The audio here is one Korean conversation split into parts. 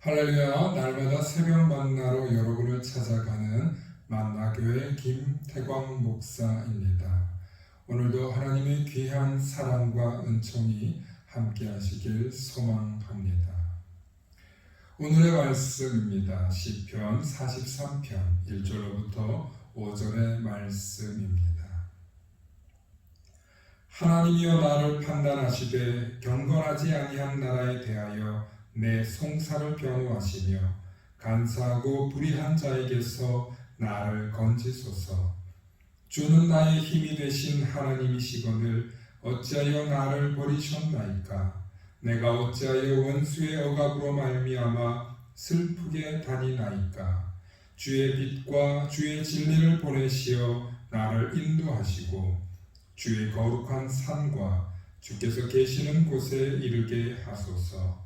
할렐루야 날마다 새벽 만나러 여러분을 찾아가는 만나교회 김태광 목사입니다. 오늘도 하나님의 귀한 사랑과 은총이 함께 하시길 소망합니다. 오늘의 말씀입니다. 시편 43편 1절로부터 5절의 말씀입니다. 하나님이여 나를 판단하시되 경건하지 아니한 나라에 대하여 내 송사를 변호하시며 간사하고 불의한 자에게서 나를 건지소서. 주는 나의 힘이 되신 하나님이시거늘 어찌하여 나를 버리셨나이까? 내가 어찌하여 원수의 억압으로 말미암아 슬프게 다니나이까? 주의 빛과 주의 진리를 보내시어 나를 인도하시고 주의 거룩한 산과 주께서 계시는 곳에 이르게 하소서.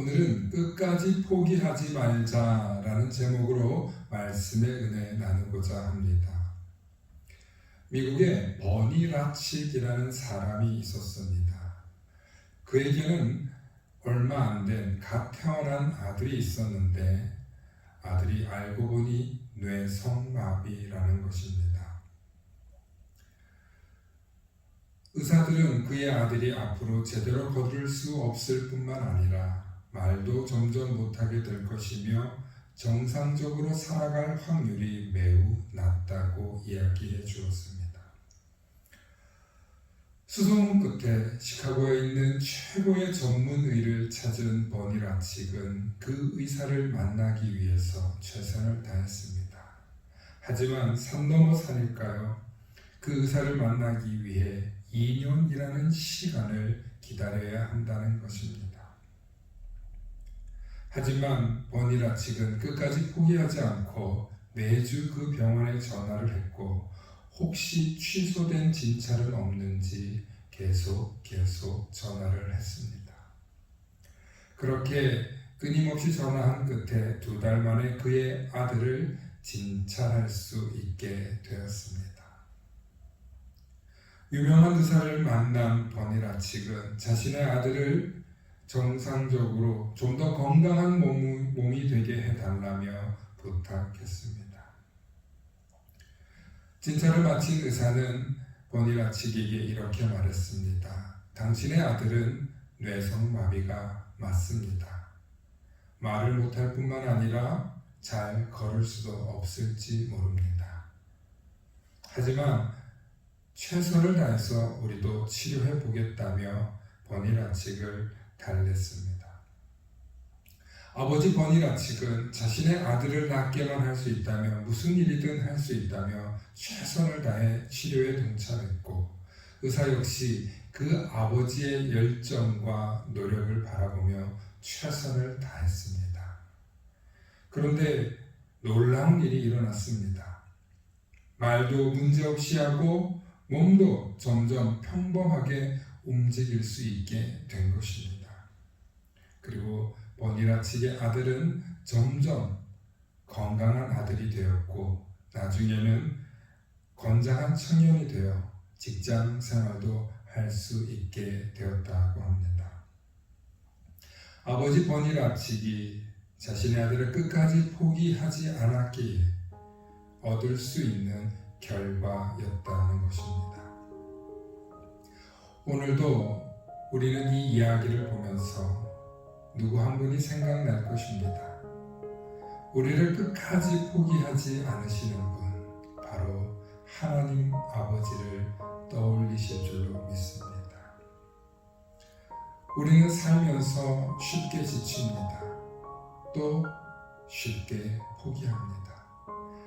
오늘은 끝까지 포기하지 말자라는 제목으로 말씀의 은혜 나누고자 합니다. 미국에 버니 라칙이라는 사람이 있었습니다. 그에게는 얼마 안 된 갓 태어난 아들이 있었는데 아들이 알고 보니 뇌성마비라는 것입니다. 의사들은 그의 아들이 앞으로 제대로 걸을 수 없을 뿐만 아니라 말도 점점 못하게 될 것이며 정상적으로 살아갈 확률이 매우 낮다고 이야기해 주었습니다. 수소문 끝에 시카고에 있는 최고의 전문의를 찾은 버니 라칙은 그 의사를 만나기 위해서 최선을 다했습니다. 하지만 산 넘어 산일까요? 그 의사를 만나기 위해 2년이라는 시간을 기다려야 한다는 것입니다. 하지만 버니라 측은 끝까지 포기하지 않고 매주 그 병원에 전화를 했고 혹시 취소된 진찰은 없는지 계속 계속 전화를 했습니다. 그렇게 끊임없이 전화한 끝에 두 달 만에 그의 아들을 진찰할 수 있게 되었습니다. 유명한 의사를 만난 버니라 측은 자신의 아들을 정상적으로 좀 더 건강한 몸, 몸이 되게 해달라며 부탁했습니다. 진찰을 마친 의사는 버니라 측에게 이렇게 말했습니다. 당신의 아들은 뇌성마비가 맞습니다. 말을 못할 뿐만 아니라 잘 걸을 수도 없을지 모릅니다. 하지만 최선을 다해서 우리도 치료해 보겠다며 버니라 측을 달랬습니다. 아버지 버니라 측은 자신의 아들을 낫게만 할 수 있다며 무슨 일이든 할 수 있다며 최선을 다해 치료에 동참했고 의사 역시 그 아버지의 열정과 노력을 바라보며 최선을 다했습니다. 그런데 놀라운 일이 일어났습니다. 말도 문제없이 하고 몸도 점점 평범하게 움직일 수 있게 된 것입니다. 그리고 버니라 측의 아들은 점점 건강한 아들이 되었고 나중에는 건장한 청년이 되어 직장 생활도 할 수 있게 되었다고 합니다. 아버지 버니라 측이 자신의 아들을 끝까지 포기하지 않았기에 얻을 수 있는 결과였다는 것입니다. 오늘도 우리는 이 이야기를 보면서 누구 한 분이 생각날 것입니다. 우리를 끝까지 포기하지 않으시는 분, 바로 하나님 아버지를 떠올리실 줄로 믿습니다. 우리는 살면서 쉽게 지칩니다. 또 쉽게 포기합니다.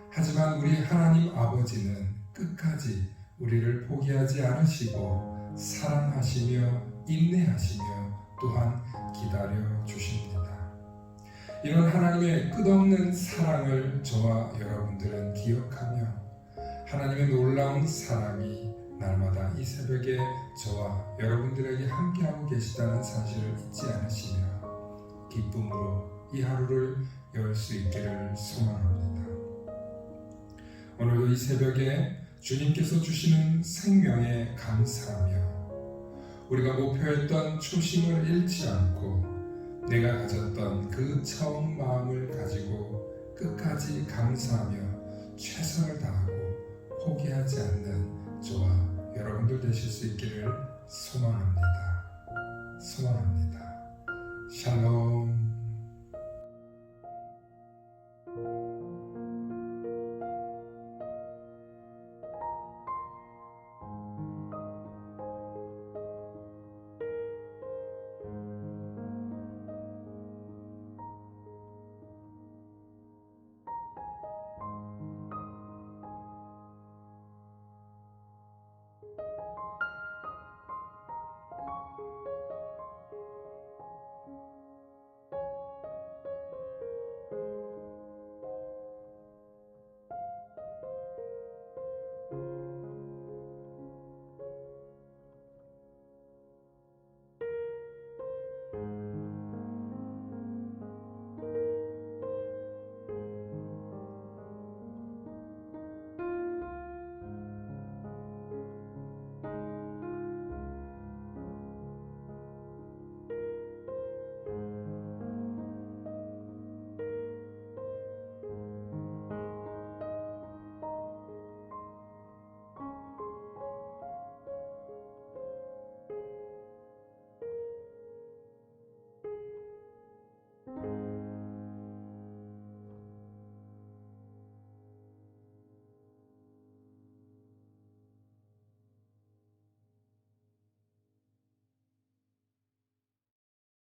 하지만 우리 하나님 아버지는 끝까지 우리를 포기하지 않으시고 사랑하시며 인내하시며 또한 기다려 주십니다. 이런 하나님의 끝없는 사랑을 저와 여러분들은 기억하며 하나님의 놀라운 사랑이 날마다 이 새벽에 저와 여러분들에게 함께하고 계시다는 사실을 잊지 않으시며 기쁨으로 이 하루를 열 수 있기를 소망합니다. 오늘도 이 새벽에 주님께서 주시는 생명에 감사하며 우리가 목표했던 초심을 잃지 않고 내가 가졌던 그 처음 마음을 가지고 끝까지 감사하며 최선을 다하고 포기하지 않는 저와 여러분들 되실 수 있기를 소망합니다. 소망합니다. 샬롬.